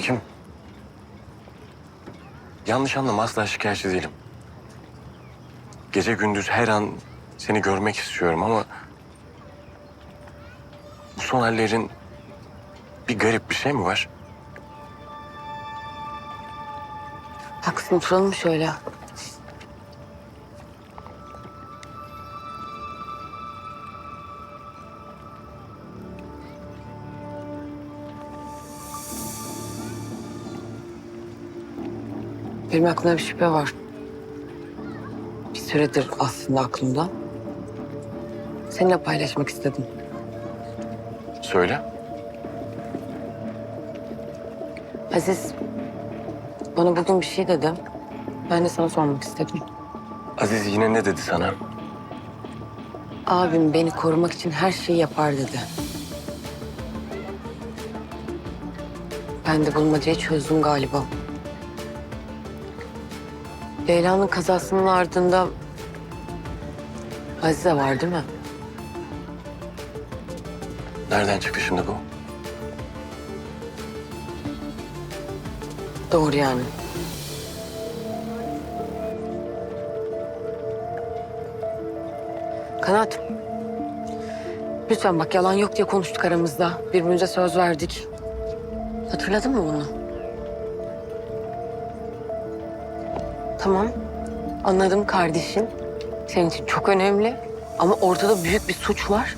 Ekim. Yanlış anlama asla şikayetçi değilim. Gece gündüz her an seni görmek istiyorum ama... Bu son hallerin bir garip bir şey mi var? Haklısın oturalım şöyle. Benim aklımda bir şüphe var. Bir süredir aslında aklımda. Seninle paylaşmak istedim. Söyle. Aziz bana bugün bir şey dedi. Ben de sana sormak istedim. Aziz yine ne dedi sana? Abim beni korumak için her şeyi yapar dedi. Ben de bulmacayı çözdüm galiba. Leyla'nın kazasının ardında Azize var değil mi? Nereden çıktı şimdi bu? Doğru yani. Kanat. Lütfen bak yalan yok diye konuştuk aramızda. Birbirimize söz verdik. Hatırladın mı bunu? Tamam. Anladım kardeşin. Senin için çok önemli. Ama ortada büyük bir suç var.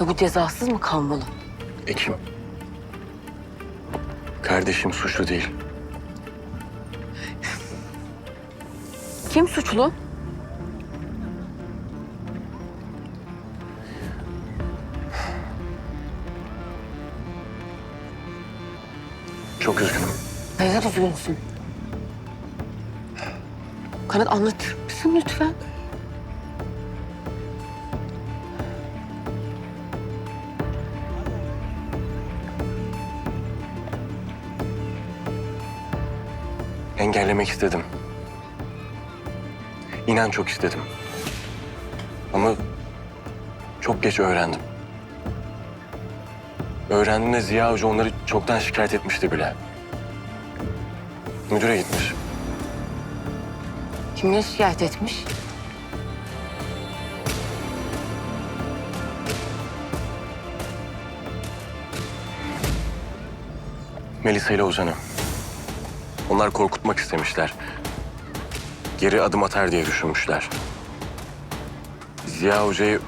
Ve bu cezasız mı kalmalı? Ekim. Kardeşim suçlu değil. Kim suçlu? Çok üzgünüm. Neden üzgünsün? Kanat anlatır mısın lütfen? Engellemek istedim. İnan çok istedim. Ama çok geç öğrendim. Öğrendiğimde Ziya Hoca onları çoktan şikayet etmişti bile. Müdüre gitmiş. Kimleri şikayet etmiş? Melisa ile Ozan'ı. Onlar korkutmak istemişler. Geri adım atar diye düşünmüşler. Ziya Hoca'yı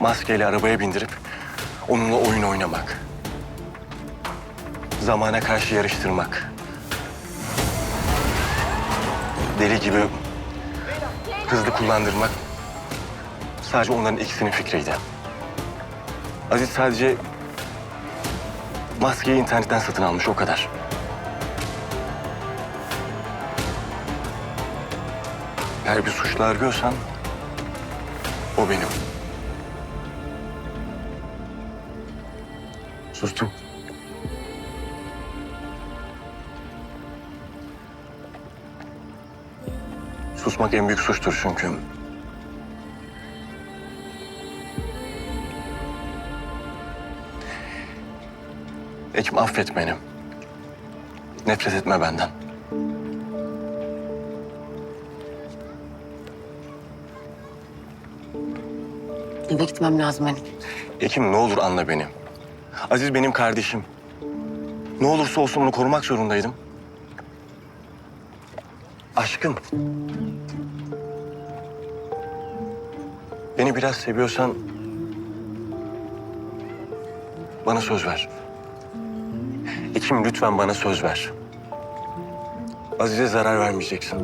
maskeyle arabaya bindirip onunla oyun oynamak. Zamana karşı yarıştırmak. Deli gibi hızlı kullandırmak sadece onların ikisinin fikriydi. Aziz sadece maskeyi internetten satın almış o kadar. Eğer bir suçlu arıyorsan o benim. Sustum. Susmak en büyük suçtur çünkü. Ekim affet beni. Nefret etme benden. Eve gitmem lazım benim. Ekim ne olur anla beni. Aziz benim kardeşim. Ne olursa olsun onu korumak zorundaydım. Aşkım. Beni biraz seviyorsan bana söz ver. Ekim lütfen bana söz ver. Aziz'e zarar vermeyeceksin.